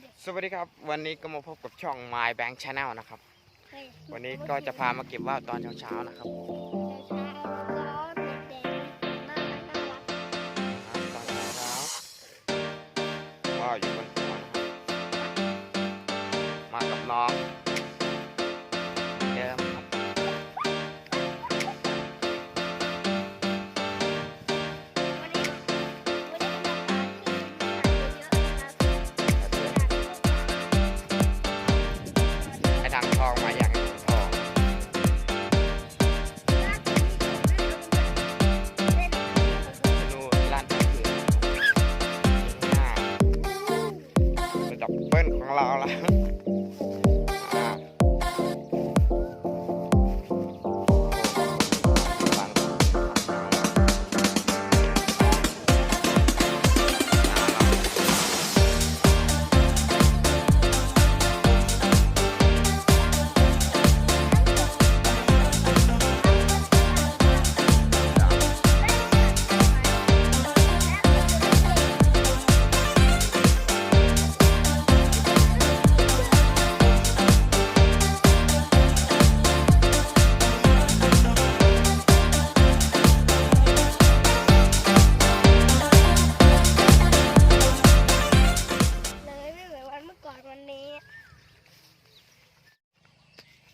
เดี๋ยวสวัสดีครับ วันนี้ก็มาพบกับช่อง My Bank Channel นะครับให้วันนี้ก็จะพามาเก็บว่าวตอนเช้าๆนะครับเช้าๆร้อนแดดๆน่ารักน่ารักตอนเช้าๆก็อยู่บนหัวนะครับมากับน้อง เปิ้ล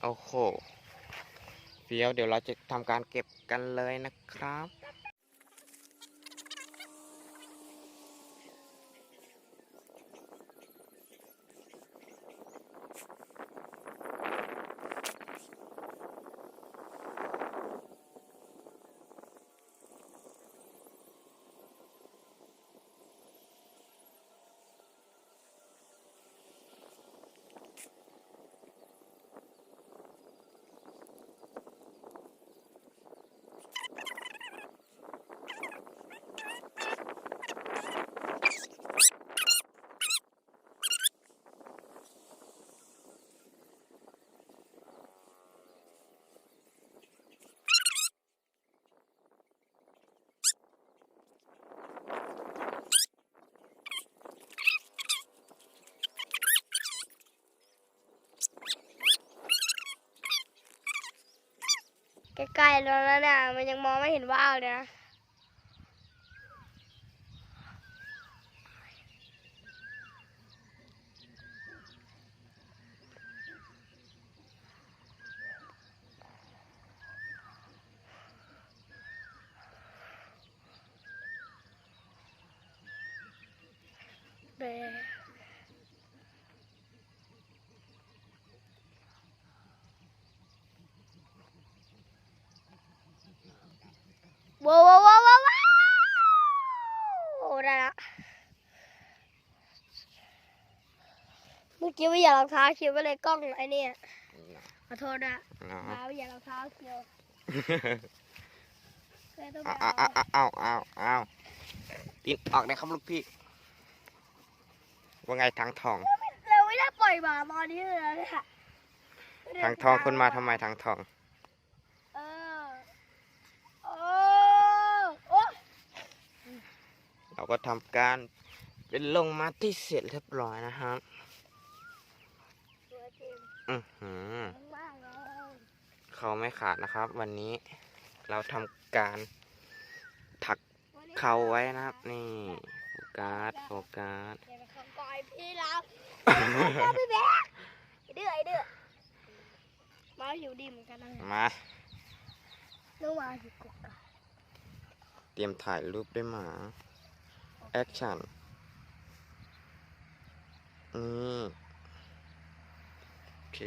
โอ้โหเฟี้ยวเดี๋ยวเราจะทำการเก็บกันเลยนะครับ ใกล้ๆแล้วนะเนี่ยมันยังมองไม่เห็นว่าวเลยนะเบ ว้าวว้าวว้าวว้าวว้าวโอ้ได้ละเมื่อกี้ไม่อยากรองเท้าเขียวไปเลยกล้องไอ้เนี่ยขอโทษนะนะมาไม่อยากรองเท้าเขียวแม่ต้องไปเอาเอาเอาเอาเอาเอาเอาตีนออกได้ครับลูกพี่ ว่าไงทางทอง เราไม่ได้ปล่อยหมาตอนนี้เลยนะเนี่ยไม่ได้ทางทองคุณมาทำไมทางทอง เออโอ้โอ้ เราก็ทำการเป็นลงมาที่เสร็จเรียบร้อยนะครับสวยจริงอือหือมากเลยเขาไม่ขาดนะครับ วันนี้เราทำการถักเขาไว้นะครับ นี่โฟกัสโฟกัสเดี๋ยวไปคำก่อยพี่เราพี่แบ๊กไอ้เดือไอ้เดือมาหิวดีเหมือนกันนะเนี่ยมาเมื่อวานหิวกว่ากันเตรียมถ่ายรูปด้วยหมา แอคชั่นนี่โอเค